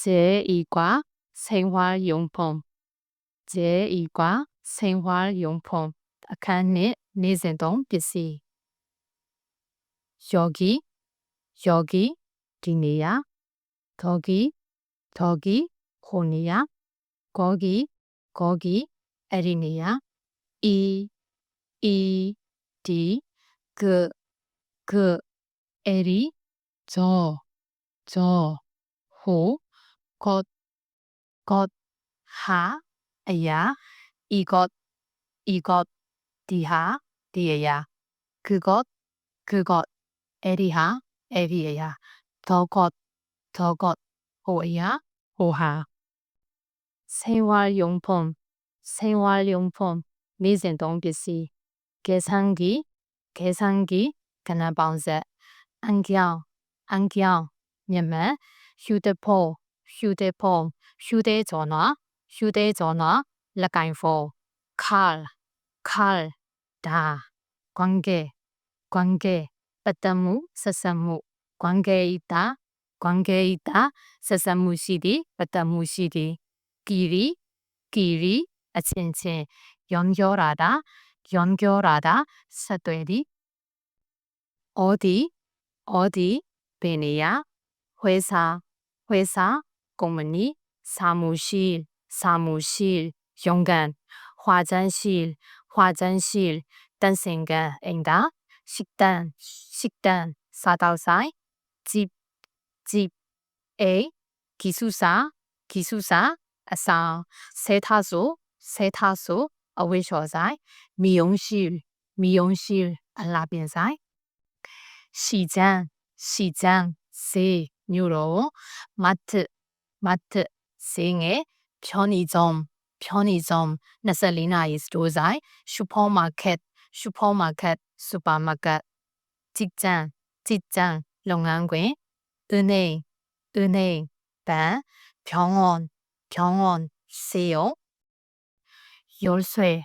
제2과 생활용품. 제2과 생활용품. 아칸 및 내세동 PC 여기 여기 디니야. 거기 거기 코니야. 거기 거기 에리니야. 이 이 디 그 그 에리 저저호 것, 것, 하, 야, 이것, 이것, 디하, 디에야, 그것, 그것, 에리하, 에리에야, 더것, 더것, 호야, 호하. 생활용품, 생활용품, 미생동비시, 계산기, 계산기, 그나방제, 안경, 안경, 예매, 휴대폰, 휴대폰, 휴대전화, 휴대전화, 라가인포, 칼, 칼, 다, 관계, 관계, 빠따무, 사사무, 관계 있다, 관계 있다, 사사무 시디, 빠따무 시디, 길이, 길이, 아침체, 연결하다, 연결하다, 사도에리, 어디, 어디, 베니야, 회사, 회사, ကုမ္ပဏီစာမူရှိစာမူရှိယုံကန်ဟွာဇန်ရှိဟွာဇန်ရှိတန်စင်ကန်အင်ဒါရှိတန်ရှိတန်စာတောက်ဆိုင်ဂျီဂျီအေကီဆူစာကီဆူစာအဆောင်ဆဲထားဆိုဆဲထားဆိုအဝိရှော်ဆိုင်မီယုံရှိမီယုံရှိအလာပြင်ဆိုင်ရှီချန်ရှီချန်စေမြို့တော်မတ် 마트, 싱에, 편의점, 편의점, 나살리나 이스토자이, 슈퍼마켓, 슈퍼마켓, 슈퍼마켓, 직장, 직장, 영안괴, 은행, 은행, 바 병원, 병원, 세요, 열쇠,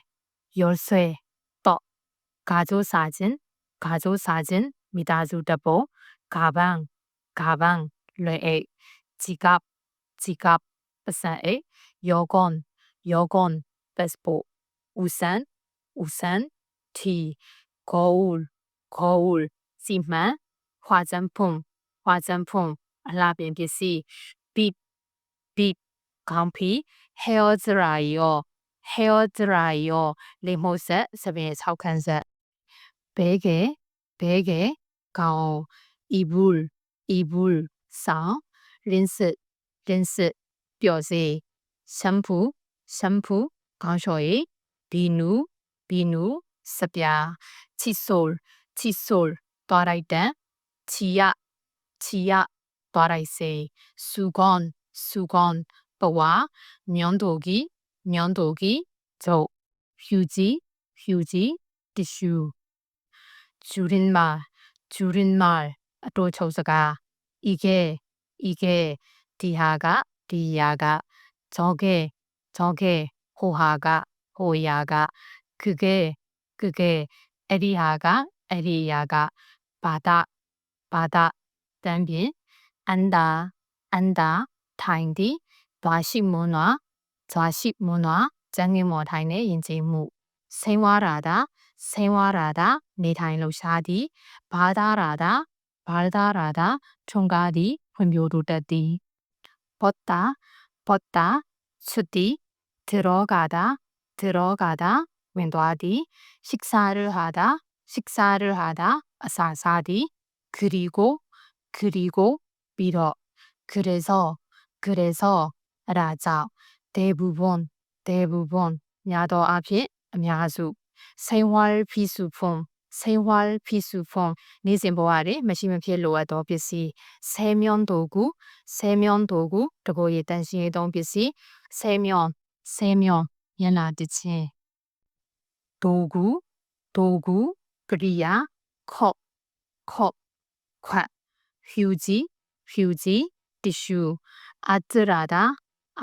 열쇠, 떡, 가족사진, 가족사진, 미다주다보, 가방, 가방, 레에, 지갑, 지갑, 사일, 여건, 여건, 패스포, 우산, 우산, 뒤, 거울, 거울, 씨만, 화장품, 화장품, 라벤피시, 빗, 빗, 감피, 헤어드라이어, 헤어드라이어, 리모셋, 서빙의 사우칸셋, 베개, 베개, 가오, 이불, 이불, 상, 린스, ရင်စစ်ပျော်စေရှမ်ပူရှမ်ပူခေါင်းလျှော်ရည်ဘီနူဘီနူစပြာချီဆိုလ်ချီဆိုလ်သွားလိုက်တန်ချီယချီယသွားလိုက်စေဆူဂွန်ဆူဂွန်ပဝါမြွန်တိုကီမြွန်တိုကီဂျုတ်ဖြူကြီးဖြူကြီးတ िश ူဂျူရင်မာဂျူရင်မာအတော်ချုပ်စကားဤကဲဤကဲ ဒီဟာကဒီယာကဂျောကဲ 저게 호하가 호야가 그게 그게 에리하가 에리야가 바다 바다 တမ်းပြင် 안다 안다 타인디 좌식 문화 좌식 문화 장애 뭐 타인의 인지무 생활하다 생활하다 내 타인 လှူရှာသည် 바다라다 바다라다 총가디 분묘도다디 벗다 벗다 수디 들어가다, 들어가다, 왼도하디, 식사를 하다, 식사를 하다, 사사디, 그리고, 그리고, 빌어, 그래서, 그래서, 라자, 대부분, 대부분, 야도 앞에, 야수, 생활 비수품, ဆေဝါလ်ဖီဆူဖုန်နေစဉ်ဘဝတွင်မရှိမဖြစ်လိုအပ်သောပစ္စည်းဆေမြွန်တို့ကူဆေမြွန်တို့ကူတကိုယ်ရည်တန်ရှင်ရေးသုံးပစ္စည်းဆေမြွန်ဆေမြွန်ရန်လာတခြင်းတို့ကူတို့ကူကရိယာခော့ခော့ခွတ်ဟျူဂျီဟျူဂျီတ िश ူအတရာဒာ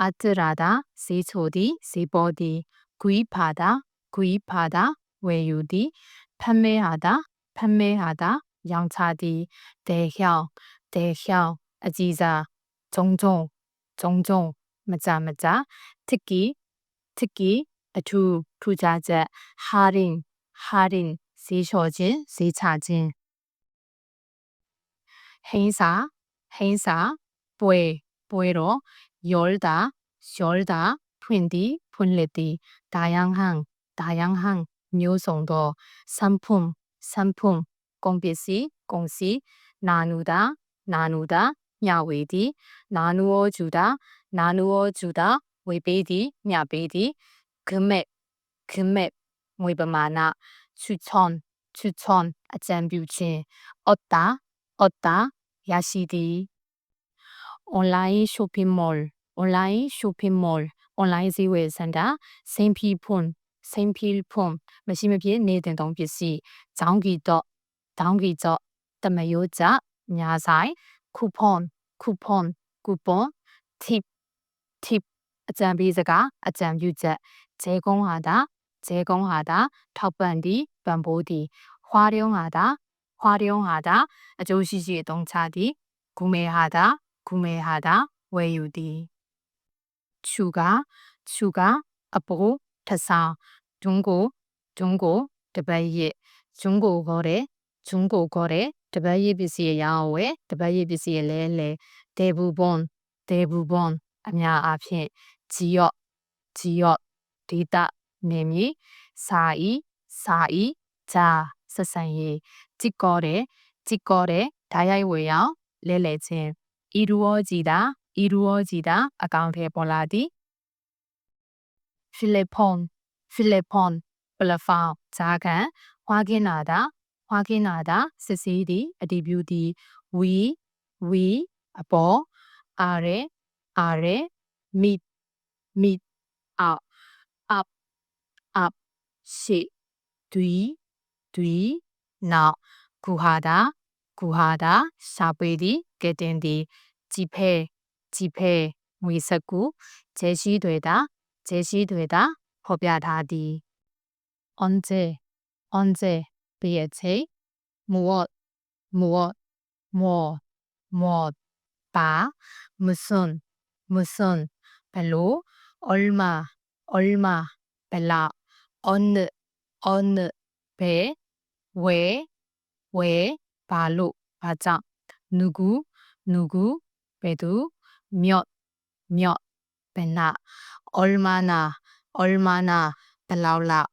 အတရာဒာဈေးချိုသည်ဈေးပေါ်သည်ဂွီဖာဒာဂွီဖာဒာဝယ်ယူသည် 판매하다, 판매하다, 양차디, 대형, 대형, 아지자, 종종, 종종, 맞아, 맞아, 특히, 특히, 두, 투자자, 할인, 할인, 세셔진, 세차진. 행사, 행사, 뽀에, 뽀에로, 열다, 쇼다, 푼디, 푼레디, 다양한, 다양한, မျိုးစုံသောစံဖုံစံဖုံကုန်ပစ္စည်းကုန်စည်နာနူတာနာနူတာမျှဝေသည်နာနူဩဂျူတာနာနူဩဂျူတာဝေပေးသည်မျှပေးသည်ခမက်ခမက်ငွေပမာဏချူချွန်ချူချွန်အကြံပြုခြင်းအော့တာအော့တာရရှိသည် online shopping mall online shopping mall online ဈေးဝယ်စင်တာစင်ဖီဖွန် စိမ်ဖီလ်ဖွန်မရှိမဖြစ်နေတဲ့တုံးပစ္စည်းဇောင်းကီတော့ဒေါင်းကီတော့တမယိုးကြညာဆိုင်ကူပွန်ကူပွန်ကူပွန် tip tip အကြံပေးစကားအကြံပြုချက်ဈေးကုန်းဟာတာဈေးကုန်းဟာတာထောက်ပံ့သည်ပံ့ပိုးသည်ခွာရုံဟာတာခွာရုံဟာတာအကျိုးရှိရှိအသုံးချသည်ဂူမေဟာတာဂူမေဟာတာဝယ်ယူသည်ချူကချူကအပိုး ထဆောင်ဂျွန်းကိုဂျွန်းကိုတပတ်ရစ်ဂျွန်းကိုခေါ်တယ်ဂျွန်းကိုခေါ်တယ်တပတ်ရစ်ပစ္စည်းရောင်းဝယ်တပတ်ရစ်ပစ္စည်းလဲလဲဒေဘူဘွန်ဒေဘူဘွန်အများအားဖြင့်ဂျီယော့ဂျီယော့ဒေတာနေမီစာဤစာဤဂျာဆက်ဆံရေးជីကောတယ်ជីကောတယ်ဓာရိုက်ဝေရောင်လဲလဲခြင်းဤရူဝောကြည်တာဤရူဝောကြည်တာအကောင့်ထဲပေါ်လာသည် ဖိလစ်ဖုန်ဖိလစ်ဖုန်ပလဖောင်းဇာခံဟွာကင်းနာတာဟွာကင်းနာတာစစ်စီးသည်အဒီဗျူသည်ဝီဝီအပေါ်အာရဲအာရဲမီမီအာအပ်အပ်ရှိဒွီဒွီနောက်ဂူဟာတာဂူဟာတာရှာပေသည်ကဲတင်သည်ជីဖဲជីဖဲငွေစကူဂျဲရှိတွေတာ 제시되다, 법야다디. 언제, 언제, 비에체 무엇, 무엇, 무엇, 무엇, 바, 무슨, 무슨, 별로, 얼마, 얼마, 벨라, 어느, 어느, 배, 왜, 왜, 바로 맞아, 누구, 누구, 배두, 몇, 몇, ဘယ်နှစ် 얼마나 얼마나 ဘယ်လောက်လောက်